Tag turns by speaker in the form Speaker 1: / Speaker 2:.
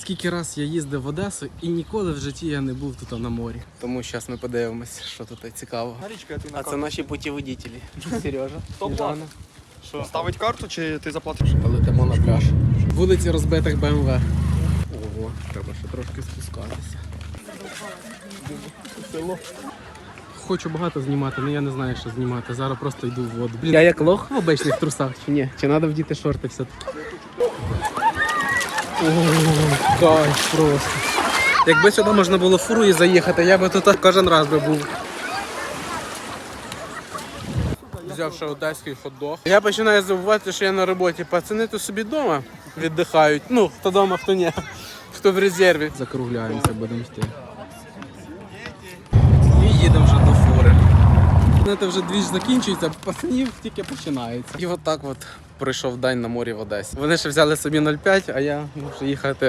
Speaker 1: Скільки раз я їздив в Одесу і ніколи в житті я не був тут на морі. Тому зараз ми подивимось, що тут цікаво.
Speaker 2: На річка ти
Speaker 1: А це наші путіводителі. Сережа,
Speaker 2: Хто
Speaker 1: Сніжана.
Speaker 2: Що? Ставить карту чи ти заплатиш?
Speaker 1: Полетимо на пляж. Вулиці розбитих БМВ. Ого, треба ще трошки спускатися. Село. Хочу багато знімати, але я не знаю, що знімати. Зараз просто йду в воду. Блін, я як лох в обичних трусах чи ні? Чи треба вдіти шорти все-таки? Кайф просто. Якби сюди можна було фурою заїхати, я би тут кожен раз би був. Взявши одеський хот-дог. Я починаю забувати, що я на роботі. Пацани то собі вдома віддихають. Ну, хто вдома, хто ні. Хто в резерві. Закругляємося, будемо йти. І їдемо вже. Знаєте, вже двіж закінчується, пацанів тільки починається. І от от пройшов день на морі в Одесі. Вони ще взяли собі 0,5, а я мушу їхати